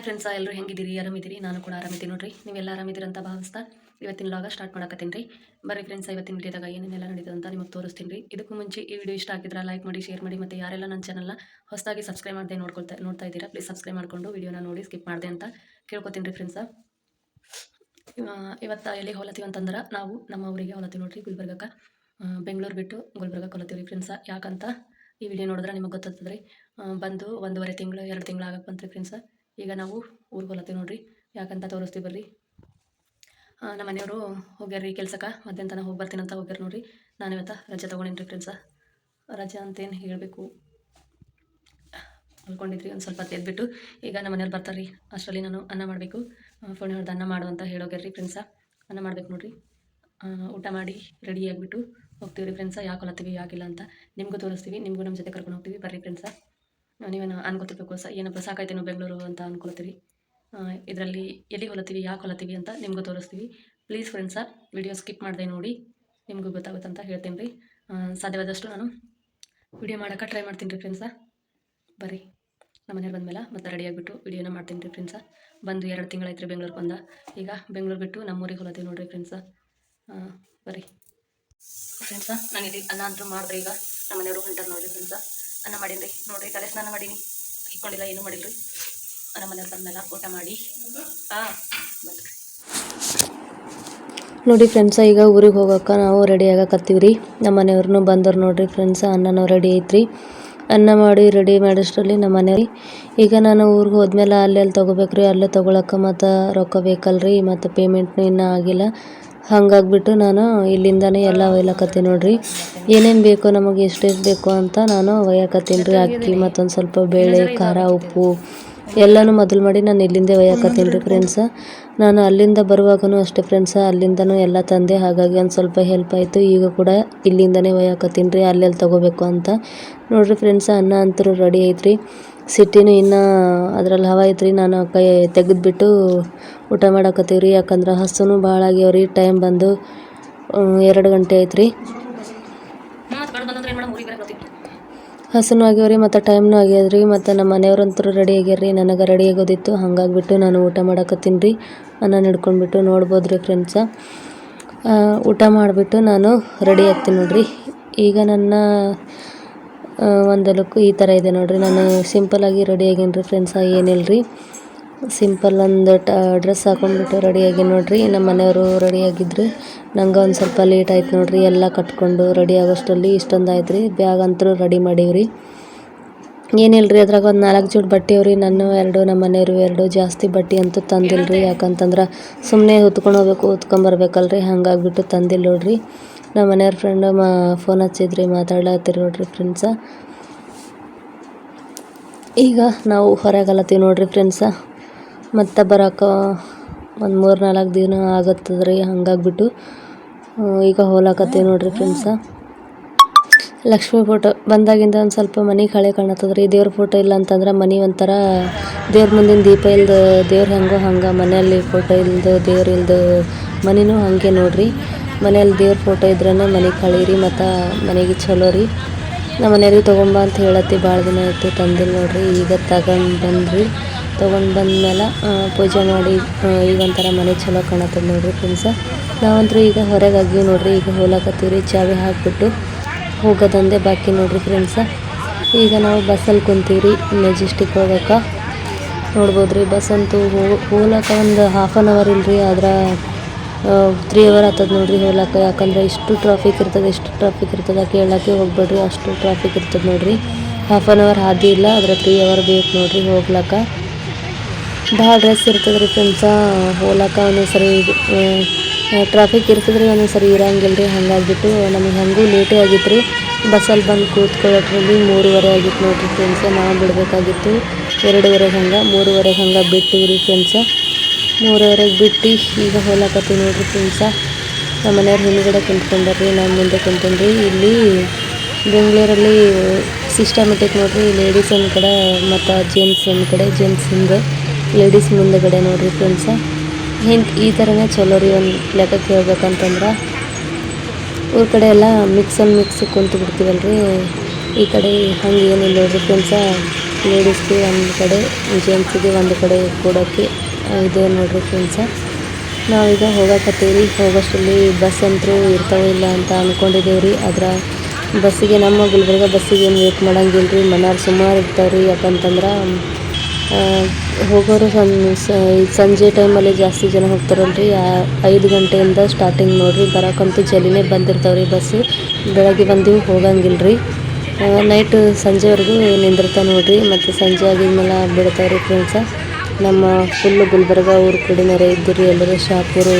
Hi friends ಎಲ್ಲರೂ ಹೆಂಗಿದ್ದೀರಿ? ಆರಾಮಿದ್ದೀರಿ? ನಾನು ಕೂಡ ಆರಾಮಿದ್ದೀನಿ ನೋಡ್ರಿ. ನೀವೆಲ್ಲ ಆರಾಮಿದ್ದೀರಿ ಅಂತ ಭಾವಿಸ್ತಾ ಇವತ್ತಿನ ಲಾಗ ಸ್ಟಾರ್ಟ್ ಮಾಡಕತ್ತೀನಿ ರೀ. ಬರ್ರಿ ಫ್ರೆಂಡ್ಸ್ ಇವತ್ತಿನ ವಿಡಿಯೋದಾಗ ಏನೇನೆಲ್ಲ ನಡೀತದೆ ಅಂತ ನಿಮಗೆ ತೋರಿಸ್ತೀನಿ ರೀ. ಇದಕ್ಕೂ ಮುಂಚೆ ಈ ವಿಡಿಯೋ ಇಷ್ಟ ಆಗಿದ್ರೆ ಲೈಕ್ ಮಾಡಿ ಶೇರ್ ಮಾಡಿ ಮತ್ತು ಯಾರೆಲ್ಲ ನನ್ನ ಚಾನಲ್ನ ಹೊಸದಾಗಿ ಸಬ್ಸ್ಕ್ರೈಬ್ ಮಾಡದೆ ನೋಡ್ಕೊಳ್ತಾ, ನೋಡ್ತಾ ಇದ್ದೀರಾ ಪ್ಲೀಸ್ ಸಬ್ಸ್ಕ್ರೈಬ್ ಮಾಡಿಕೊಂಡು ವಿಡಿಯೋನ ನೋಡಿ ಸ್ಕಿಪ್ ಮಾಡಿದೆ ಅಂತ ಕೇಳ್ಕೊತೀನಿ ರೀ ಫ್ರೆಂಡ್ಸ ಇವತ್ತು ಎಲ್ಲಿ ಹೊಲತ್ತೀವಿ ಅಂತಂದ್ರೆ ನಾವು ನಮ್ಮ ಊರಿಗೆ ಹೊಲತ್ತೀವಿ ನೋಡ್ರಿ, ಗುಲ್ಬರ್ಗಕ್ಕೆ. ಬೆಂಗಳೂರು ಬಿಟ್ಟು ಗುಲ್ಬರ್ಗಕ್ಕೆ ಹೋಲತ್ತೀವಿ ರೀ ಫ್ರೆಂಡ್ಸ ಯಾಕಂತ ಈ ವಿಡಿಯೋ ನೋಡಿದ್ರೆ ನಿಮಗೆ ಗೊತ್ತಾಗ್ತದೆ ರೀ. ಬಂದು ಒಂದೂವರೆ ತಿಂಗಳು, ಎರಡು ತಿಂಗಳು ಆಗಕ್ಕೆ ಬಂತು ರೀ ಫ್ರೆಂಡ್ಸ ಈಗ ನಾವು ಊರಿಗೆ ಹೋಲತ್ತೀವಿ ನೋಡ್ರಿ, ಯಾಕಂತ ತೋರಿಸ್ತೀವಿ ಬರ್ರಿ. ನಮ್ಮ ಮನೆಯವರು ಹೋಗ್ಯಾರ ರೀ ಕೆಲ್ಸಕ್ಕೆ ಮಧ್ಯಾಹ್ನ ಹೋಗಿ ಬರ್ತೀನಿ ಅಂತ ಹೋಗ್ಯಾರ ನೋಡ್ರಿ. ನಾನು ಇವತ್ತ ರಜೆ ತೊಗೊಂಡೇನಿ ರೀ ಫ್ರೆಂಡ್ಸ ರಜೆ ಅಂತೇನು ಹೇಳಬೇಕು. ಅನ್ಕೊಂಡಿದ್ರಿ ಒಂದು ಸ್ವಲ್ಪ ಹೊತ್ತು ಎದ್ಬಿಟ್ಟು, ಈಗ ನಮ್ಮ ಮನೆಯವ್ರು ಬರ್ತಾರೆ ರೀ ಅಷ್ಟರಲ್ಲಿ ನಾನು ಅನ್ನ ಮಾಡಬೇಕು. ಫೋನ್ ಹಿಡ್ದು ಅನ್ನ ಮಾಡು ಅಂತ ಹೇಳೋಗ್ಯಾರ ರೀ ಫ್ರೆಂಡ್ಸ ಅನ್ನ ಮಾಡ್ಬೇಕು ನೋಡ್ರಿ. ಊಟ ಮಾಡಿ ರೆಡಿ ಆಗಿಬಿಟ್ಟು ಹೋಗ್ತೀವಿ ರೀ ಫ್ರೆಂಡ್ಸ ಯಾಕೆ ಹೊಲತ್ತೀವಿ, ಯಾಕಿಲ್ಲ ಅಂತ ನಿಮಗೂ ತೋರಿಸ್ತೀವಿ, ನಿಮಗೂ ನಮ್ಮ ಜೊತೆ ಕರ್ಕೊಂಡು ಹೋಗ್ತೀವಿ. ಬರ್ರಿ ಫ್ರೆಂಡ್ಸ ನೀವೇನು ಅನ್ಕೋತಿರ್ಬೇಕು ಸ ಏನಪ್ಪ, ಸಾಕಾಯ್ತೇನೋ ಬೆಂಗಳೂರು ಅಂತ ಅನ್ಕೊಳ್ತೀರಿ. ಇದರಲ್ಲಿ ಎಲ್ಲಿ ಹೊಲತ್ತೀವಿ, ಯಾಕೆ ಹೊಲತ್ತೀವಿ ಅಂತ ನಿಮಗೂ ತೋರಿಸ್ತೀವಿ. ಪ್ಲೀಸ್ ಫ್ರೆಂಡ್ಸ ವಿಡಿಯೋ ಸ್ಕಿಪ್ ಮಾಡದೆ ನೋಡಿ. ನಿಮಗೂ ಗೊತ್ತಾಗುತ್ತೆ ಅಂತ ಹೇಳ್ತೀನಿ ರೀ. ಸಾಧ್ಯವಾದಷ್ಟು ನಾನು ವಿಡಿಯೋ ಮಾಡೋಕೆ ಟ್ರೈ ಮಾಡ್ತೀನಿ ರೀ ಫ್ರೆಂಡ್ಸ ಬರ್ರಿ. ನಮ್ಮ ಮನೇಲಿ ಬಂದಮೇಲೆ ಮತ್ತೆ ರೆಡಿಯಾಗಿಬಿಟ್ಟು ವಿಡಿಯೋನ ಮಾಡ್ತೀನಿ ರೀ ಫ್ರೆಂಡ್ಸ ಬಂದು ಎರಡು ತಿಂಗಳಾಯ್ತು ರೀ ಬೆಂಗ್ಳೂರಿಗೆ ಬಂದ. ಈಗ ಬೆಂಗಳೂರು ಬಿಟ್ಟು ನಮ್ಮೂರಿಗೆ ಹೊಲತ್ತೀವಿ ನೋಡಿರಿ ಫ್ರೆಂಡ್ಸ ಬರ್ರಿ. ಫ್ರೆಂಡ್ಸ ನಾನು ಇಲ್ಲಿ ಅನ್ನ ಅಂತೂ ಮಾಡಿದ್ರೆ ಈಗ. ನಮ್ಮ ಮನೆಯವರು ಹೊಂಟಾರ ನೋಡಿರಿ ಫ್ರೆಂಡ್ಸ ಅನ್ನ ಮಾಡೀನಿ ರೀ ನೋಡ್ರಿ, ತಲೆ ಸ್ನಾನ ಮಾಡೀನಿ. ಇಟ್ಕೊಂಡಿಲ್ಲ, ಏನೂ ಮಾಡಿಲ್ರಿ. ನಮ್ಮ ಮನೆಯವ್ರು ಬಂದಮೇಲೆ ಊಟ ಮಾಡಿ. ಬಂದ್ರಿ. ನೋಡಿ ಫ್ರೆಂಡ್ಸ ಈಗ ಊರಿಗೆ ಹೋಗೋಕೆ ನಾವು ರೆಡಿ ಆಗಕತ್ತೀವಿ ರೀ ನಮ್ಮ ಮನೆಯವ್ರನ್ನೂ ಬಂದವ್ರು ನೋಡ್ರಿ ಫ್ರೆಂಡ್ಸ ಅನ್ನನೂ ರೆಡಿ ಐತ್ರಿ. ಅನ್ನ ಮಾಡಿ ರೆಡಿ ಮಾಡೋಷ್ಟರಲ್ಲಿ ನಮ್ಮ ಮನೆಯವ್ರಿ. ಈಗ ನಾನು ಊರಿಗೆ ಹೋದ್ಮೇಲೆ ಅಲ್ಲೆಲ್ಲಿ ಅಲ್ಲಿ ತೊಗೋಬೇಕ್ರಿ, ಅಲ್ಲೇ ತೊಗೊಳಕ್ಕೆ ಮತ್ತು ರೊಕ್ಕ ಬೇಕಲ್ರಿ, ಮತ್ತು ಪೇಮೆಂಟ್ನೂ ಇನ್ನೂ ಆಗಿಲ್ಲ. ಹಂಗಾಗ್ಬಿಟ್ಟು ನಾನು ಇಲ್ಲಿಂದನೇ ಎಲ್ಲ ಒಯ್ಲಕತ್ತೀನಿ ನೋಡ್ರಿ. ಏನೇನು ಬೇಕು ನಮಗೆ ಎಷ್ಟೆಷ್ಟು ಬೇಕು ಅಂತ ನಾನು ಒಯ್ಯಕತ್ತೀನಿ ರೀ ಅಕ್ಕಿ ಮತ್ತೊಂದು ಸ್ವಲ್ಪ ಬೇಳೆ, ಖಾರ, ಉಪ್ಪು. ಎಲ್ಲನೂ ಮೊದಲು ಮಾಡಿ ನಾನು ಇಲ್ಲಿಂದೇ ಒಯ್ಯಾಕತ್ತೀನಿ ರೀ ಫ್ರೆಂಡ್ಸ ನಾನು ಅಲ್ಲಿಂದ ಬರುವಾಗೂ ಅಷ್ಟೇ ಫ್ರೆಂಡ್ಸ ಅಲ್ಲಿಂದನೂ ಎಲ್ಲ ತಂದೆ, ಹಾಗಾಗಿ ಒಂದು ಸ್ವಲ್ಪ ಹೆಲ್ಪ್ ಆಯಿತು. ಈಗ ಕೂಡ ಇಲ್ಲಿಂದನೇ ಒಯ್ಯಾಕತ್ತೀನಿ ರೀ ಅಲ್ಲೆಲ್ಲಿ ತೊಗೋಬೇಕು ಅಂತ. ನೋಡಿರಿ ಫ್ರೆಂಡ್ಸ ಅನ್ನ ಅಂತೂ ರೆಡಿ ಐತ್ರಿ. ಸಿಟ್ಟಿನೂ ಇನ್ನೂ ಅದ್ರಲ್ಲಿ ಹವ ಐತ್ರಿ. ನಾನು ಕೈ ತೆಗೆದುಬಿಟ್ಟು ಊಟ ಮಾಡಕತ್ತೀವಿ ರೀ ಯಾಕಂದ್ರೆ ಹಸುನು ಭಾಳ ಆಗ್ಯಾವ್ರಿ. ಟೈಮ್ ಬಂದು ಎರಡು ಗಂಟೆ ಐತ್ರಿ ಮತ್ತು ಕಡೆ ಬಂದಂದ್ರೆ ಏನು ಮಾಡೋಣ ಊರಿಗೆ ಬರೋಕೆ ಬರ್ತೀವಿ ಹಸುನು ಆಗ್ಯಾವ್ರಿ, ಮತ್ತು ಟೈಮ್ನು ಆಗ್ಯದ್ರಿ, ಮತ್ತು ನಮ್ಮ ಮನೆಯವ್ರಂತೂ ರೆಡಿ ಆಗ್ಯಾರ್ರಿ, ನನಗೆ ರೆಡಿ ಆಗೋದಿತ್ತು, ಹಂಗಾಗ್ಬಿಟ್ಟು ನಾನು ಊಟ ಮಾಡಕತ್ತೀನಿ ರೀ ಅನ್ನ ಹಿಡ್ಕೊಂಡ್ಬಿಟ್ಟು ನೋಡ್ಬೋದು ರೀ ಫ್ರೆಂಡ್ಸ ಊಟ ಮಾಡಿಬಿಟ್ಟು ನಾನು ರೆಡಿ ಆಗ್ತೀನಿ ನೋಡ್ರಿ. ಈಗ ನನ್ನ ಒಂದು ಲುಕ್ ಈ ಥರ ಇದೆ ನೋಡ್ರಿ, ನಾನು ಸಿಂಪಲಾಗಿ ರೆಡಿ ಆಗೀನಿ ರೀ ಫ್ರೆಂಡ್ಸ ಏನಿಲ್ಲ ರೀ ಸಿಂಪಲ್ ಒಂದು ಡ್ರೆಸ್ ಹಾಕೊಂಡ್ಬಿಟ್ಟು ರೆಡಿ ಆಗಿ ನೋಡ್ರಿ. ನಮ್ಮ ಮನೆಯವರು ರೆಡಿ ಆಗಿದ್ರು ನಂಗೆ ಒಂದು ಸ್ವಲ್ಪ ಲೇಟ್ ಆಯ್ತು ನೋಡ್ರಿ. ಎಲ್ಲ ಕಟ್ಕೊಂಡು ರೆಡಿ ಆಗೋಷ್ಟರಲ್ಲಿ ಇಷ್ಟೊಂದು ಆಯ್ತು ರೀ. ಬ್ಯಾಗ್ ಅಂತೂ ರೆಡಿ ಮಾಡೀವ್ರಿ. ಏನಿಲ್ಲ ರೀ ಅದ್ರಾಗ ಒಂದು ನಾಲ್ಕು ಜೋಡ್ ಬಟ್ಟೆ ಅವ್ರಿ. ನಾನು ಎರಡು, ನಮ್ಮ ಮನೆಯವರು ಎರಡು. ಜಾಸ್ತಿ ಬಟ್ಟೆ ಅಂತೂ ತಂದಿಲ್ಲ ರೀ ಯಾಕಂತಂದ್ರೆ ಸುಮ್ಮನೆ ಹೊತ್ಕೊಂಡು ಹೋಗ್ಬೇಕು ಹೊತ್ಕೊಂಬರ್ಬೇಕಲ್ರಿ ಹಂಗಾಗ್ಬಿಟ್ಟು ತಂದಿಲ್ಲ ನೋಡ್ರಿ. ನಮ್ಮ ಮನೆಯವ್ರ ಫ್ರೆಂಡ್ ಮಾ, ಫೋನ್ ಹಚ್ಚಿದ್ರಿ, ಮಾತಾಡ್ಲತ್ತೀರಿ ನೋಡ್ರಿ ಫ್ರೆಂಡ್ಸ. ಈಗ ನಾವು ಹೊರಗಲತ್ತೀವಿ ನೋಡ್ರಿ ಫ್ರೆಂಡ್ಸ. ಮತ್ತೆ ಬರೋಕೆ ಒಂದು ಮೂರು ನಾಲ್ಕು ದಿನ ಆಗತ್ತದ ರೀ ಹಂಗಾಗ್ಬಿಟ್ಟು ಈಗ ಹೋಲಾಕತ್ತೀವಿ ನೋಡ್ರಿ ಫ್ರೆಂಡ್ಸ ಲಕ್ಷ್ಮಿ ಫೋಟೋ ಬಂದಾಗಿಂದ ಒಂದು ಸ್ವಲ್ಪ ಮನೆ ಹಳೆ ಕಾಣತ್ತದ ದೇವ್ರ ಫೋಟೋ ಇಲ್ಲ ಅಂತಂದ್ರೆ ಮನೆ ಒಂಥರ ದೇವ್ರ ಮುಂದಿನ ದೀಪ ಇಲ್ದ ದೇವ್ರ ಹೆಂಗೋ ಹಂಗೆ, ಮನೆಯಲ್ಲಿ ಫೋಟೋ ಇಲ್ದು ದೇವ್ರ ಇಲ್ದು ಮನೆನೂ ಹಾಗೆ ನೋಡ್ರಿ. ಮನೆಯಲ್ಲಿ ದೇವ್ರ ಫೋಟೋ ಇದ್ರೇ ಮನೆ ಕಳೀರಿ, ಮತ್ತು ಮನೆಗೆ ಚಲೋ ರೀ. ನಮ್ಮ ಮನೆಯಲ್ಲಿ ತೊಗೊಂಬ ಅಂತ ಹೇಳತ್ತಿ ಭಾಳ ದಿನ ಆಯಿತು ತಂದಿಲ್ಲ ನೋಡ್ರಿ, ಈಗ ತಗೊಂಡು ಬಂದ್ರಿ ತೊಗೊಂಡು ಬಂದ್ಮೇಲೆ ಪೂಜೆ ಮಾಡಿ ಈಗ ಒಂಥರ ಮನೆ ಚಲೋ ಕಾಣತ್ತದ ನೋಡ್ರಿ ಫ್ರೆಂಡ್ಸ ನಾವಂತೂ ಈಗ ಹೊರಗೆ ಆಗಿವಿ ನೋಡ್ರಿ, ಈಗ ಹೋಲಾಕತ್ತೀವಿ ರೀ ಚಾವಿ ಹಾಕ್ಬಿಟ್ಟು ಹೋಗೋದಂದೆ ಬಾಕಿ ನೋಡ್ರಿ ಫ್ರೆಂಡ್ಸ ಈಗ ನಾವು ಬಸ್ಸಲ್ಲಿ ಕುಂತೀವಿ ರೀ ಮೆಜೆಸ್ಟಿಕ್ ಹೋಗೋಕೆ ನೋಡ್ಬೋದು ರೀ ಬಸ್ ಅಂತೂ ಹೋಗ್ಲಾಕ ಒಂದು ಹಾಫ್ ಆನ್ ಅವರ್ ಇಲ್ರಿ, ಆದ್ರೆ ತ್ರೀ ಅವರ್ ಆಗ್ತದೆ ನೋಡ್ರಿ ಹೋಗ್ಲಾಕ ಯಾಕಂದ್ರೆ ಇಷ್ಟು ಟ್ರಾಫಿಕ್ ಇರ್ತದೆ, ಇಷ್ಟು ಟ್ರಾಫಿಕ್ ಇರ್ತದೆ ಕೇಳಕ್ಕೆ ಹೋಗ್ಬೇಡ್ರಿ, ಅಷ್ಟು ಟ್ರಾಫಿಕ್ ಇರ್ತದೆ ನೋಡ್ರಿ. ಹಾಫ್ ಆನ್ ಅವರ್ ಹಾದಿ ಇಲ್ಲ, ಆದ್ರೆ ತ್ರೀ ಅವರ್ ಬೇಕು ನೋಡ್ರಿ ಹೋಗ್ಲಕ್ಕ. ಭಾಳ ಡ್ರೆಸ್ ಇರ್ತದೆ ರೀ ಫ್ರೆಂಡ್ಸ ಹೋಲಾಕ ಒಂದೊಂದು ಸರಿ ಟ್ರಾಫಿಕ್ ಇರ್ತದ್ರಿ ಒಂದೊಂದು ಸರಿ ಇರಂಗಿಲ್ಲ ರೀ ಹಂಗಾಗಿಬಿಟ್ಟು ನಮಗೆ ಹಂಗೂ ಲೇಟೇ ಆಗಿತ್ತು ರೀ ಬಸ್ಸಲ್ಲಿ ಬಂದು ಕೂತ್ಕೊಳ್ಳೋದ್ರಲ್ಲಿ ಮೂರುವರೆ ಆಗಿತ್ತು ನೋಡಿರಿ ಫ್ರೆಂಡ್ಸ ನಾವು ಬಿಡಬೇಕಾಗಿತ್ತು ಎರಡೂವರೆ ಹಂಗೆ ಮೂರುವರೆಗೆ ಹಂಗೆ ಬಿಟ್ಟಿವಿ ರೀ ಫ್ರೆಂಡ್ಸ ಮೂರುವರೆಗೆ ಬಿಟ್ಟು ಈಗ ಹೋಲಾಕತ್ತೀವಿ ನೋಡಿರಿ ಫ್ರೆಂಡ್ಸ ನಮ್ಮ ಮನೆಯವ್ರ ಹಿಂದ್ಗಡೆ ಕುಂತ್ಕೊಂಡಾರ್ರಿ ನಾನು ಮುಂದೆ ಕುಂತ್ಕೊಂಡ್ರಿ ಇಲ್ಲಿ ಬೆಂಗಳೂರಲ್ಲಿ ಸಿಸ್ಟಮೆಟಿಕ್ ನೋಡಿರಿ. ಲೇಡೀಸ್ ಒಂದು ಕಡೆ ಮತ್ತು ಜೆಂಟ್ಸ್ ಒಂದು ಕಡೆ ಜೆಂಟ್ಸ್ ಹಿಂದೆ. ಲೇಡೀಸ್ ಮುಂದೆಗಡೆ ನೋಡ್ರಿ ಫ್ರೆಂಡ್ಸ್ ಹಿಂಗೆ ಈ ಥರನೇ ಚಲೋ ರೀ ಒಂದು ಲೆಕ್ಕಕ್ಕೆ ಹೇಳ್ಬೇಕಂತಂದ್ರೆ. ಊರ ಕಡೆ ಎಲ್ಲ ಮಿಕ್ಸ್ ಆ್ಯಂಡ್ ಮಿಕ್ಸ್ ಕುಂತು ಬಿಡ್ತೀವಲ್ರಿ. ಈ ಕಡೆ ಹಂಗೆ ಏನಿಲ್ಲ ನೋಡ್ರಿ ಫ್ರೆಂಡ್ಸ ಲೇಡೀಸ್ಗೆ ಒಂದು ಕಡೆ ಜೆಂಟ್ಸಿಗೆ ಒಂದು ಕಡೆ ಕೊಡೋಕ್ಕೆ ಇದೆ ನೋಡ್ರಿ ಫ್ರೆಂಡ್ಸ ನಾವೀಗ ಹೋಗಕತ್ತೀವಿ ಹೋಗೋಷ್ಟರಲ್ಲಿ ಬಸ್ ಅಂತೂ ಇರ್ತಾವ ಇಲ್ಲ ಅಂತ ಅಂದ್ಕೊಂಡಿದ್ದೇವೆ ರೀ ಆದ್ರೆ ಬಸ್ಸಿಗೆ ನಮ್ಮ ಗುಲ್ಬರ್ಗ ಬಸ್ಸಿಗೆ ಏನು ವೇಟ್ ಮಾಡೋಂಗಿಲ್ಲ ರೀ ಮನೆಯವ್ರು ಸುಮಾರು ಇರ್ತಾವೆ ರೀ ಯಾಕಂತಂದ್ರೆ ಹೋಗೋರು ಸಂಜೆ ಟೈಮಲ್ಲಿ ಜಾಸ್ತಿ ಜನ ಹೋಗ್ತಾರಲ್ರಿ. ಐದು ಗಂಟೆಯಿಂದ ಸ್ಟಾರ್ಟಿಂಗ್ ನೋಡಿರಿ. ಬರೋಕ್ಕಂತೂ ಜಲ್ದಿನೇ ಬಂದಿರ್ತಾವೆ ರೀ ಬಸ್ಸು. ಬೆಳಗ್ಗೆ ಬಂದು ಹೋಗಂಗಿಲ್ಲ ರೀ ನೈಟ್ ಸಂಜೆವರೆಗೂ ನಿಂದಿರ್ತಾವೆ ನೋಡಿರಿ. ಮತ್ತು ಸಂಜೆ ಆಗಿದ್ಮೇಲೆ ಬಿಡ್ತಾವೆ ರೀ ಫ್ರೆಂಡ್ಸ ನಮ್ಮ ಫುಲ್ಲು ಗುಲ್ಬರ್ಗ ಊರು ಕಡೆನವರೇ ಇದ್ದರು ಎಲ್ಲರೂ. ಶಾಪೂರು,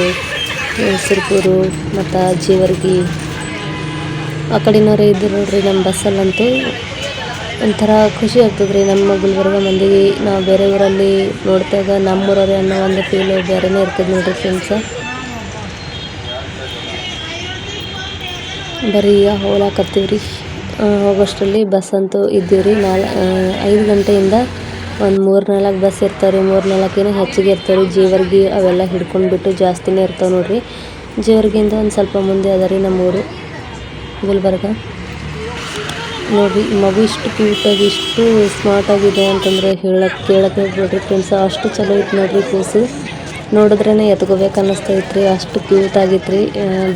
ಸಿರ್ಪೂರು, ಮತ್ತು ಜೀವರ್ಗಿ. ಆ ಕಡೆನವರೇ ಇದ್ದರು ನೋಡಿರಿ ನಮ್ಮ ಬಸ್ಸಲ್ಲಂತೂ. ಒಂಥರ ಖುಷಿ ಆಗ್ತದೆ ರೀ ನಮ್ಮ ಗುಲ್ಬರ್ಗ ಮಂದಿಗೆ. ನಾವು ಬೇರೆ ಊರಲ್ಲಿ ನೋಡಿದಾಗ ನಮ್ಮೂರವ್ರೆ ಅನ್ನೋ ಒಂದು ಫೀಲು ಬೇರೆನೇ ಇರ್ತದೆ ನೋಡಿರಿ ಫ್ರೆಂಡ್ಸ ಬರೀ ಈಗ ಹೋಗ್ಲಾಕತ್ತೀವಿ ರೀ ಹೋಗೋಷ್ಟರಲ್ಲಿ ಬಸ್ ಅಂತೂ ಇದ್ದೀವಿ ರೀ ನಾಲ್ ಐದು ಗಂಟೆಯಿಂದ ಒಂದು ಮೂರು ನಾಲ್ಕು ಬಸ್ ಇರ್ತಾವೆ ರೀ ಮೂರು ನಾಲ್ಕೇನೋ ಹೆಚ್ಚಿಗೆ ಇರ್ತಾವೆ ರೀ ಜೀವರ್ಗಿ ಅವೆಲ್ಲ ಹಿಡ್ಕೊಂಡ್ಬಿಟ್ಟು ಜಾಸ್ತಿನೇ ಇರ್ತಾವೆ ನೋಡಿರಿ. ಜೀವರ್ಗಿಯಿಂದ ಒಂದು ಸ್ವಲ್ಪ ಮುಂದೆ ಅದ ರೀ ನಮ್ಮೂರು, ಗುಲ್ಬರ್ಗ. ನೋಡ್ರಿ ಮಗು ಇಷ್ಟು ಕ್ಯೂಟಾಗಿ ಇಷ್ಟು ಸ್ಮಾರ್ಟ್ ಆಗಿದೆ ಅಂತಂದರೆ ಹೇಳಕ್ಕೆ ಕೇಳಕ್ಕೆ ನೋಡ್ರಿ ಫ್ರೆಂಡ್ಸ್ ಅಷ್ಟು ಚಲೋ ಇತ್ತು ನೋಡ್ರಿ ಕೂಸು ನೋಡಿದ್ರೇ ಎತ್ಕೋಬೇಕು ಅನ್ನಿಸ್ತೈತೆ ರೀ ಅಷ್ಟು ಕ್ಯೂಟ್ ಆಗಿತ್ತು ರೀ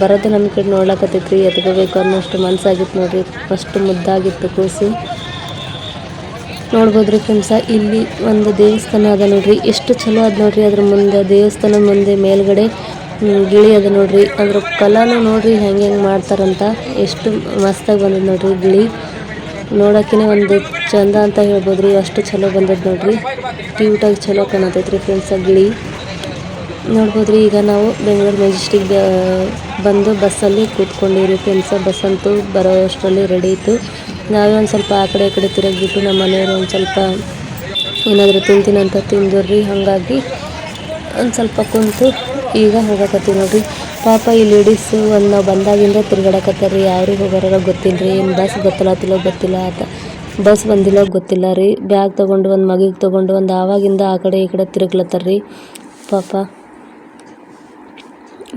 ಬರೋದು ನಮ್ಮ ಕಡೆ ನೋಡ್ಲಕತ್ತೈತೆ ರೀ ಎತ್ಕೋಬೇಕು ಅನ್ನೋಷ್ಟು ಮನಸ್ಸಾಗಿತ್ತು ನೋಡ್ರಿ. ಅಷ್ಟು ಮುದ್ದಾಗಿತ್ತು ಕೂಸು ನೋಡ್ಬೋದು ರೀ ಫ್ರೆಂಡ್ಸ ಇಲ್ಲಿ ಒಂದು ದೇವಸ್ಥಾನ ಅದ ನೋಡ್ರಿ. ಎಷ್ಟು ಚಲೋ ಅದ ನೋಡ್ರಿ. ಅದ್ರ ಮುಂದೆ, ದೇವಸ್ಥಾನ ಮುಂದೆ ಮೇಲ್ಗಡೆ ಗಿಳಿ ಅದ ನೋಡ್ರಿ. ಅದ್ರ ಕಲಾನು ನೋಡ್ರಿ ಹೆಂಗೆ ಹೆಂಗೆ ಮಾಡ್ತಾರಂತ. ಎಷ್ಟು ಮಸ್ತಾಗಿ ಬಂದದ ನೋಡ್ರಿ ಗಿಳಿ. ನೋಡೋಕೆ ಒಂದು ಚಂದ ಅಂತ ಹೇಳ್ಬೋದು ರೀ ಅಷ್ಟು ಚಲೋ ಬಂದದ ನೋಡ್ರಿ. ಕ್ಯೂಟಾಗಿ ಚಲೋ ಕಾಣತೈತ್ರಿ ಫ್ರೆಂಡ್ಸ ಗಿಳಿ ನೋಡ್ಬೋದು ರೀ ಈಗ ನಾವು ಬೆಂಗಳೂರು ಮೆಜೆಸ್ಟಿಕ್ ಬಂದು ಬಸ್ಸಲ್ಲಿ ಕೂತ್ಕೊಂಡಿವ್ರಿ ಫ್ರೆಂಡ್ಸ ಬಸ್ ಅಂತೂ ಬರೋ ಅಷ್ಟರಲ್ಲಿ ರೆಡಿ ಇತ್ತು. ನಾವೇ ಒಂದು ಸ್ವಲ್ಪ ಆ ಕಡೆ ಈ ಕಡೆ ತಿರುಗಿಬಿಟ್ಟು ನಮ್ಮ ಮನೆಯವರು ಒಂದು ಸ್ವಲ್ಪ ಏನಾದರೂ ತಿಂತೀನಂತ ತಿಂದ್ರಿ ಹಾಗಾಗಿ ಒಂದು ಸ್ವಲ್ಪ ಕುಂತು ಈಗ ಹೋಗಕತ್ತೀವಿ ನೋಡ್ರಿ. ಪಾಪ ಈ ಲೇಡೀಸ್ ಒಂದು ನಾವು ಬಂದಾಗಿಂದ ತಿರ್ಗಾಡಕತ್ತಾರ ರೀ ಯಾರಿಗೆ ಹೋಗಾರ ಗೊತ್ತಿಲ್ಲ ರೀ ಏನು ಬಸ್ ಗೊತ್ತಲತ್ತಿಲ್ಲೋ ಗೊತ್ತಿಲ್ಲ ಆತ. ಬಸ್ ಬಂದಿಲ್ಲ ಗೊತ್ತಿಲ್ಲ ರೀ ಬ್ಯಾಗ್ ತೊಗೊಂಡು ಒಂದು ಮಗಿಗೆ ತೊಗೊಂಡು ಒಂದು ಆವಾಗಿಂದ ಆ ಕಡೆ ಈ ಕಡೆ ತಿರುಗ್ಲತ್ತಾರ ರೀ ಪಾಪ.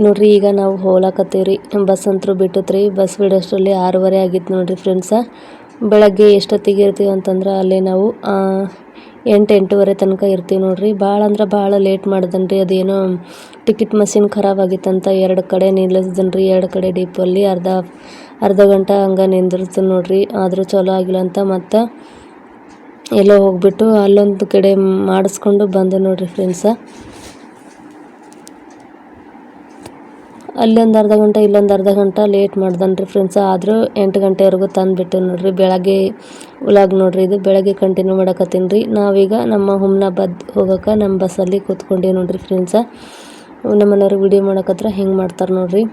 ನೋಡ್ರಿ ಈಗ ನಾವು ಹೋಗ್ಲಾಕತ್ತೀವಿ ರೀ ಬಸ್ ಅಂತರೂ ಬಿಟ್ಟತ್ರಿ ಬಸ್ ಬಿಡೋಷ್ಟರಲ್ಲಿ ಆರೂವರೆ ಆಗಿತ್ತು ನೋಡ್ರಿ ಫ್ರೆಂಡ್ಸ ಬೆಳಗ್ಗೆ ಎಷ್ಟೊತ್ತಿಗೆ ಇರ್ತೀವಿ ಅಂತಂದ್ರೆ ಅಲ್ಲಿ ನಾವು ಎಂಟು, ಎಂಟೂವರೆ ತನಕ ಇರ್ತೀವಿ ನೋಡ್ರಿ. ಭಾಳ ಅಂದ್ರೆ ಭಾಳ ಲೇಟ್ ಮಾಡ್ದನ್ರಿ, ಅದೇನೋ ಟಿಕೆಟ್ ಮಷಿನ್ ಖರಾಬ್ ಆಗಿತ್ತಂತ ಎರಡು ಕಡೆ ನಿಲ್ಲಿಸ್ದನ್ ರೀ ಎರಡು ಕಡೆ ಡಿಪೋಲ್ಲಿ ಅರ್ಧ ಅರ್ಧ ಗಂಟೆ ಹಂಗೆ ನಿಂದಿರ್ತು ನೋಡ್ರಿ, ಆದರೂ ಚಲೋ ಆಗಿಲ್ಲ ಅಂತ ಮತ್ತು ಎಲ್ಲೋ ಹೋಗ್ಬಿಟ್ಟು ಅಲ್ಲೊಂದು ಕಡೆ ಮಾಡಿಸ್ಕೊಂಡು ಬಂದೆ ನೋಡ್ರಿ ಫ್ರೆಂಡ್ಸ ಅಲ್ಲೊಂದು ಅರ್ಧ ಗಂಟೆ, ಇಲ್ಲೊಂದು ಅರ್ಧ ಗಂಟೆ ಲೇಟ್ ಮಾಡ್ದನ್ರಿ ಫ್ರೆಂಡ್ಸ ಆದರೂ ಎಂಟು ಗಂಟೆವರೆಗೂ ತಂದುಬಿಟ್ಟು ನೋಡ್ರಿ, ಬೆಳಗ್ಗೆ ಉಲಾಗ್ ನೋಡ್ರಿ, ಇದು ಬೆಳಗ್ಗೆ ಕಂಟಿನ್ಯೂ ಮಾಡಕತ್ತೀನಿ ರೀ. ನಾವೀಗ ನಮ್ಮ ಹುಮ್ನಾಬಾದ್ ಹೋಗೋಕೆ ನಮ್ಮ ಬಸ್ಸಲ್ಲಿ ಕೂತ್ಕೊಂಡೀವಿ ನೋಡ್ರಿ ಫ್ರೆಂಡ್ಸ ನಮ್ಮ ಮನೆಯವ್ರು ವಿಡಿಯೋ ಮಾಡೋಕತ್ರ ಹೆಂಗೆ ಮಾಡ್ತಾರೆ ನೋಡ್ರಿ.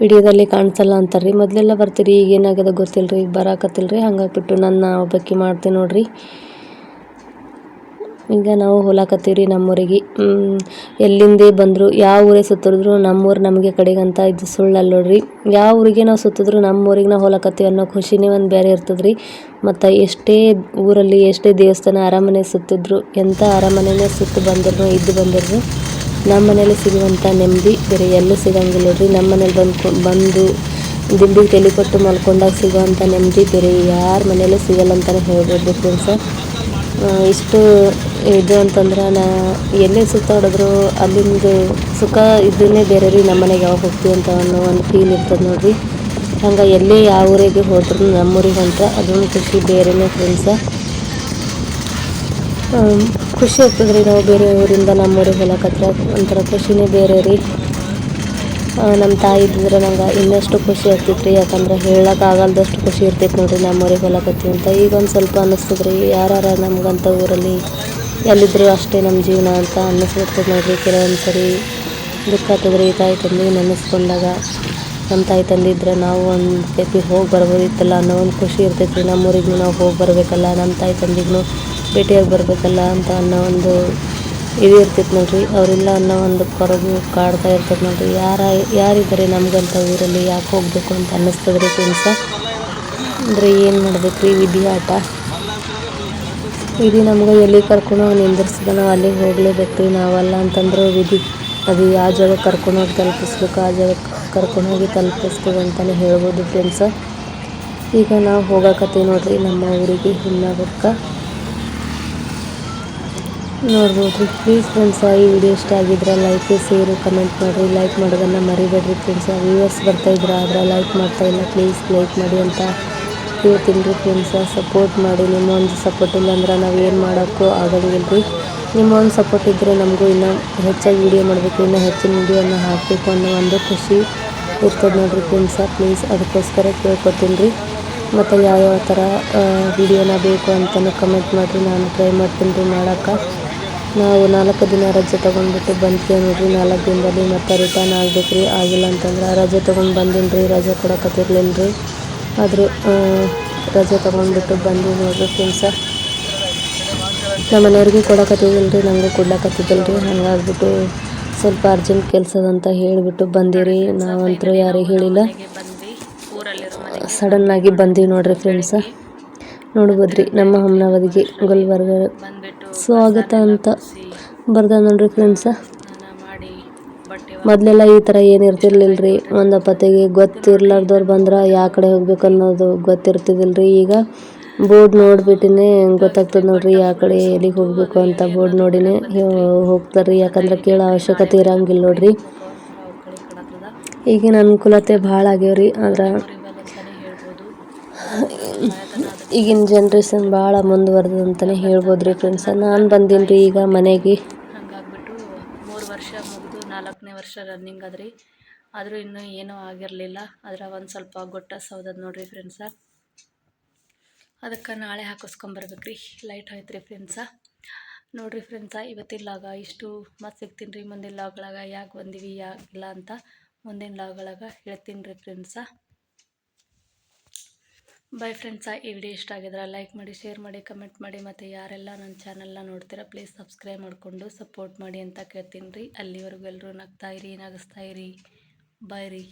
ವಿಡಿಯೋದಲ್ಲಿ ಕಾಣಿಸಲ್ಲ ಅಂತಾರ್ರಿ. ಮೊದಲೆಲ್ಲ ಬರ್ತೀರಿ, ಈಗ ಏನಾಗ್ಯದ ಗೊತ್ತಿಲ್ಲ ರೀ ಬರಾಕತ್ತಿಲ್ಲ ರೀ ನನ್ನ ಒಬ್ಬಕ್ಕಿ ಮಾಡ್ತೀನಿ ನೋಡ್ರಿ. ಈಗ ನಾವು ಹೋಲಾಕತ್ತೀವಿ ರೀ ನಮ್ಮೂರಿಗೆ ಎಲ್ಲಿಂದೇ ಬಂದರು, ಯಾವ ಊರೇ ಸುತ್ತಿದ್ರು ನಮ್ಮೂರು ನಮಗೆ ಕಡೆಗಂತ ಇದು ಸುಳ್ಳಲ್ಲ ನೋಡ್ರಿ. ಯಾವ ಊರಿಗೆ ನಾವು ಸುತ್ತಿದ್ರು ನಮ್ಮೂರಿಗೆ ನಾವು ಹೋಲಾಕತ್ತೀವಿ ಅನ್ನೋ ಖುಷಿನೇ ಒಂದು ಬೇರೆ ಇರ್ತದೆ ರೀ ಮತ್ತು ಎಷ್ಟೇ ಊರಲ್ಲಿ, ಎಷ್ಟೇ ದೇವಸ್ಥಾನ ಅರಮನೆ ಸುತ್ತಿದ್ರು ಎಂಥ ಅರಮನೆನೇ ಸುತ್ತು ಬಂದ್ರು ಇದ್ದು ಬಂದ್ರು ನಮ್ಮ ಮನೇಲಿ ಸಿಗುವಂಥ ನೆಮ್ಮದಿ ಬೇರೆ ಎಲ್ಲೂ ಸಿಗಂಗಿಲ್ಲ ರೀ ನಮ್ಮ ಮನೇಲಿ ಬಂದು ಬಂದು ದಿಂಬಿಗೆ ತಲೆ ಕೊಟ್ಟು ಮಲ್ಕೊಂಡಾಗ ಸಿಗೋವಂಥ ನೆಮ್ಮದಿ ಬೇರೆ ಯಾರ ಮನೇಲೂ ಸಿಗಲ್ಲ ಅಂತಲೇ ಹೇಳ್ಬೋದು ಫ್ರೆಂಡ್ಸ ಇಷ್ಟು ಇದು ಅಂತಂದ್ರೆ ನಾ ಎಲ್ಲೇ ಸುತ್ತಾಡಿದ್ರು ಅಲ್ಲಿಂದು ಸುಖ ಇದನ್ನೇ ಬೇರೆ ರೀ ನಮ್ಮ ಮನೆಗೆ ಯಾವಾಗ ಹೋಗ್ತೀವಿ ಅಂತ ಅನ್ನೋ ಒಂದು ಫೀಲ್ ಇರ್ತದೆ ನೋಡಿರಿ. ಹಂಗೆ ಎಲ್ಲೇ ಯಾವ ಊರಿಗೆ ಹೋದ್ರೂ ನಮ್ಮೂರಿಗೆ ಅಂತ ಅದೊಂದು ಖುಷಿ ಬೇರೆನೇ ಫ್ರೆಂಡ್ಸ ಖುಷಿ ಆಗ್ತದೆ ರೀ ನಾವು ಬೇರೆ ಊರಿಂದ ನಮ್ಮೂರಿಗೆ ಹೋಗಕತ್ರ ಒಂಥರ ಖುಷಿನೇ ಬೇರೆ ರೀ. ನಮ್ಮ ತಾಯಿ ಇದ್ದಿದ್ರೆ ನಂಗೆ ಇನ್ನಷ್ಟು ಖುಷಿ ಆಗ್ತಿತ್ತು ರೀ ಯಾಕಂದ್ರೆ ಹೇಳೋಕ್ಕಾಗಲ್ದಷ್ಟು ಖುಷಿ ಇರ್ತೈತೆ ನೋಡಿರಿ ನಮ್ಮೂರಿಗೆ ಹೊಲಕತ್ತೀವಿ ಅಂತ. ಈಗ ಒಂದು ಸ್ವಲ್ಪ ಅನ್ನಿಸ್ತದೆ ರೀ ಯಾರು ನಮ್ಗಂತ ಊರಲ್ಲಿ ಎಲ್ಲಿದ್ದರೂ ಅಷ್ಟೇ ನಮ್ಮ ಜೀವನ ಅಂತ ಅನ್ನಿಸ್ಬಿಡ್ತದೆ ನೋಡಿರಿ. ಕೆಲವೊಂದು ಸರಿ ದುಃಖ ಆಗ್ತದೆ ರೀ ತಾಯಿ ತಂದೆ ನೆನೆಸ್ಕೊಂಡಾಗ ನಮ್ಮ ತಾಯಿ ತಂದೆ ಇದ್ದರೆ ನಾವು ಒಂದು ಸತಿ ಹೋಗಿ ಬರ್ಬೋದಿತ್ತಲ್ಲ ಅನ್ನೋ ಒಂದು ಖುಷಿ ಇರ್ತೈತೆ ರೀ ನಮ್ಮೂರಿಗೂ ನಾವು ಹೋಗಿ ಬರಬೇಕಲ್ಲ ನಮ್ಮ ತಾಯಿ ತಂದೆಗೂ ಭೇಟಿಯಾಗಿ ಬರಬೇಕಲ್ಲ ಅಂತ ಅನ್ನೋ ಒಂದು ಇದು ಇರ್ತೈತೆ ನೋಡ್ರಿ. ಅವರಿಲ್ಲ ಅನ್ನೋ ಒಂದು ಕೊರಗು ಕಾಡ್ತಾ ಇರ್ತದೆ ನೋಡ್ರಿ. ಯಾರ, ಯಾರಿದ್ದಾರೆ ನಮಗಂತ ಊರಲ್ಲಿ? ಯಾಕೆ ಹೋಗಬೇಕು ಅಂತ ಅನ್ನಿಸ್ತದೆ ರೀ ಫ್ರೆಂಡ್ಸ ಅಂದರೆ ಏನು ಮಾಡ್ಬೇಕು ರೀ ವಿಧಿ ಆಟ. ವಿಧಿ ನಮ್ಗೆ ಎಲ್ಲಿ ಕರ್ಕೊಂಡು ಹೋಗಿ ನಿಂದಿರ್ಸಿದ ನಾವು ಅಲ್ಲಿಗೆ ಹೋಗ್ಲೇಬೇಕು ರೀ ನಾವಲ್ಲ ಅಂತಂದ್ರೆ ವಿಧಿ, ಅದು ಯಾವ ಜಾಗಕ್ಕೆ ಕರ್ಕೊಂಡು ಹೋಗಿ ತಲುಪಿಸ್ಬೇಕು, ಆ ಜಾಗಕ್ಕೆ ಕರ್ಕೊಂಡು ಹೋಗಿ ತಲುಪಿಸ್ತೀವಿ ಅಂತಲೇ ಹೇಳ್ಬೋದು ಫ್ರೆಂಡ್ಸ ಈಗ ನಾವು ಹೋಗಕತ್ತೀವಿ ನೋಡ್ರಿ ನಮ್ಮ ಊರಿಗೆ. ನೋಡ್ಬೋದ್ರಿ ಪ್ಲೀಸ್ ಫ್ರೆಂಡ್ಸ್ ಈ ವಿಡಿಯೋ ಇಷ್ಟ ಆಗಿದ್ರೆ ಲೈಕ್ ಶೇರು ಕಮೆಂಟ್ ಮಾಡಿರಿ. ಲೈಕ್ ಮಾಡೋದನ್ನು ಮರಿಬೇಡ್ರಿ ಫ್ರೆಂಡ್ಸ್ ವ್ಯೂವರ್ಸ್ ಬರ್ತಾಯಿದ್ರು ಆದರೆ ಲೈಕ್ ಮಾಡ್ತಾ ಇಲ್ಲ ಪ್ಲೀಸ್ ಲೈಕ್ ಮಾಡಿ ಅಂತ ಹೇಳ್ತೀನಿ ರೀ ಫ್ರೆಂಡ್ಸ್ ಸಪೋರ್ಟ್ ಮಾಡಿ. ನಿಮ್ಮ ಒಂದು ಸಪೋರ್ಟ್ ಇಲ್ಲ ಅಂದ್ರೆ ನಾವು ಏನು ಮಾಡೋಕ್ಕೂ ಆಗಂಗಿಲ್ಲ ರೀ ನಿಮ್ಮ ಒಂದು ಸಪೋರ್ಟ್ ಇದ್ದರೆ ನಮಗೂ ಇನ್ನೂ ಹೆಚ್ಚಾಗಿ ವಿಡಿಯೋ ಮಾಡಬೇಕು. ಇನ್ನೂ ಹೆಚ್ಚಿನ ವಿಡಿಯೋನ ಹಾಕಬೇಕು ಅನ್ನೋ ಒಂದು ಖುಷಿ ಇರ್ತದೆ ನೋಡಿರಿ ಫ್ರೆಂಡ್ಸ ಪ್ಲೀಸ್ ಅದಕ್ಕೋಸ್ಕರ ಕೇಳ್ಕೊತೀನಿ. ರೀ ಮತ್ತು ಯಾವ್ಯಾವ ಥರ ವಿಡಿಯೋನ ಬೇಕು ಅಂತಲೂ ಕಮೆಂಟ್ ಮಾಡಿರಿ. ನಾನು ಟ್ರೈ ಮಾಡ್ತೀನಿ ರೀ ಮಾಡೋಕೆ ನಾವು ನಾಲ್ಕು ದಿನ ರಜೆ ತಗೊಂಡ್ಬಿಟ್ಟು ಬಂದ್ವಿ ನೋಡ್ರಿ. ನಾಲ್ಕು ದಿನದಲ್ಲಿ ಮತ್ತೆ ರಿಟರ್ನ್ ಆಗ್ಬೇಕು ರೀ ಆಗಿಲ್ಲ ಅಂತಂದ್ರೆ ರಜೆ ತೊಗೊಂಡು ಬಂದೀನಿ ರೀ ರಜೆ ಕೊಡಕತ್ತಿರ್ಲಿಲ್ಲ ರೀ ಆದರೂ ರಜೆ ತೊಗೊಂಡ್ಬಿಟ್ಟು ಬಂದು ನೋಡ್ರಿ ಫ್ರೆಂಡ್ಸ ನಮ್ಮ ಮನೆಯವ್ರಿಗೂ ಕೊಡಕತ್ತಿದ್ದಿಲ್ಲ ರೀ ನನಗೂ ಕೊಡ್ಲಕತ್ತಿದ್ದಿಲ್ಲ ರೀ ಹಂಗಾಗ್ಬಿಟ್ಟು ಸ್ವಲ್ಪ ಅರ್ಜೆಂಟ್ ಕೆಲಸದಂತ ಹೇಳಿಬಿಟ್ಟು ಬಂದಿರಿ. ನಾವಂತರೂ ಯಾರಿಗೆ ಹೇಳಿಲ್ಲ. ಸಡನ್ನಾಗಿ ಬಂದೀವಿ ನೋಡ್ರಿ ಫ್ರೆಂಡ್ಸ ನೋಡ್ಬೋದ್ರಿ. ನಮ್ಮ ಹಮ್ನಾವದಿಗೆ ಗುಲ್ಬರ್ಗ ಸ್ವಾಗತ ಅಂತ ಬರ್ದ ನೋಡ್ರಿ ಫ್ರೆಂಡ್ಸ ಮೊದಲೆಲ್ಲ ಈ ಥರ ಏನು ಇರ್ತಿರ್ಲಿಲ್ಲ ರೀ ಒಂದು ಪತೆಗೆ ಗೊತ್ತಿರ್ಲಾರ್ದವ್ರು ಬಂದ್ರೆ ಯಾವ ಕಡೆ ಹೋಗ್ಬೇಕು ಅನ್ನೋದು ಗೊತ್ತಿರ್ತಿದ್ದಿಲ್ಲ ರೀ ಈಗ ಬೋರ್ಡ್ ನೋಡಿಬಿಟ್ಟಿನೇ ಗೊತ್ತಾಗ್ತದೆ ನೋಡ್ರಿ ಯಾವ ಕಡೆ ಎಲ್ಲಿಗೆ ಹೋಗಬೇಕು ಅಂತ ಬೋರ್ಡ್ ನೋಡಿನೇ. ಹೋಗ್ತಾರೆ ರೀ ಯಾಕಂದ್ರೆ ಕೇಳೋ ಅವಶ್ಯಕತೆ ಇರೋಂಗಿಲ್ಲ ನೋಡ್ರಿ. ಈಗಿನ ಅನುಕೂಲತೆ ಭಾಳ ಆದ್ರೆ ಇವಾಗ ಅಂತಾನೆ ಹೇಳ್ಬೋದು ಈಗಿನ ಜನ್ರೇಷನ್ ಭಾಳ ಮುಂದುವರೆದ ಅಂತಲೇ ಹೇಳ್ಬೋದು ರೀ ಫ್ರೆಂಡ್ಸ ನಾನು ಬಂದೀನಿ ರೀ ಈಗ ಮನೆಗೆ. ಹಂಗಾಗ್ಬಿಟ್ಟು ಮೂರು ವರ್ಷ ಮುಗಿದು ನಾಲ್ಕನೇ ವರ್ಷ ರನ್ನಿಂಗ್ ಅದ್ರಿ ಆದರೂ ಇನ್ನೂ ಏನೂ ಆಗಿರಲಿಲ್ಲ. ಅದರ ಒಂದು ಸ್ವಲ್ಪ ಗೊಟ್ಟ ಸೌದದ್ ನೋಡ್ರಿ ಫ್ರೆಂಡ್ಸ ಅದಕ್ಕೆ ನಾಳೆ ಹಾಕಿಸ್ಕೊಂಬರ್ಬೇಕು ರೀ ಲೈಟ್ ಹೋಯ್ತು ರೀ ಫ್ರೆಂಡ್ಸ ನೋಡಿರಿ ಫ್ರೆಂಡ್ಸ ಇವತ್ತಿನ ಲಾಗ ಇಷ್ಟು ಮತ್ತೆ ಸಿಗ್ತೀನಿ ರೀ ಮುಂದಿನ ಲಾಗ್ಗಳಾಗ ಯಾಕೆ ಬಂದೀವಿ ಯಾಕಿಲ್ಲ ಅಂತ ಮುಂದಿನ ಲಾಗ್ಗಳಾಗ ಹೇಳ್ತೀನಿ ರೀ ಫ್ರೆಂಡ್ಸ ಬೈ ಫ್ರೆಂಡ್ಸ ಈ ವಿಡಿಯೋ ಇಷ್ಟ ಆಗಿದ್ರೆ ಲೈಕ್ ಮಾಡಿ ಶೇರ್ ಮಾಡಿ ಕಮೆಂಟ್ ಮಾಡಿ, ಮತ್ತು ಯಾರೆಲ್ಲ ನನ್ನ ಚಾನಲ್ನ ನೋಡ್ತೀರಾ ಪ್ಲೀಸ್ ಸಬ್ಸ್ಕ್ರೈಬ್ ಮಾಡಿಕೊಂಡು ಸಪೋರ್ಟ್ ಮಾಡಿ ಅಂತ ಕೇಳ್ತೀನಿ ರೀ. ಅಲ್ಲಿವರೆಗೂ ಎಲ್ಲರೂ ನಗ್ತಾ ಇರಿ, ನಗಿಸ್ತಾ ಬಾಯ್ ರೀ.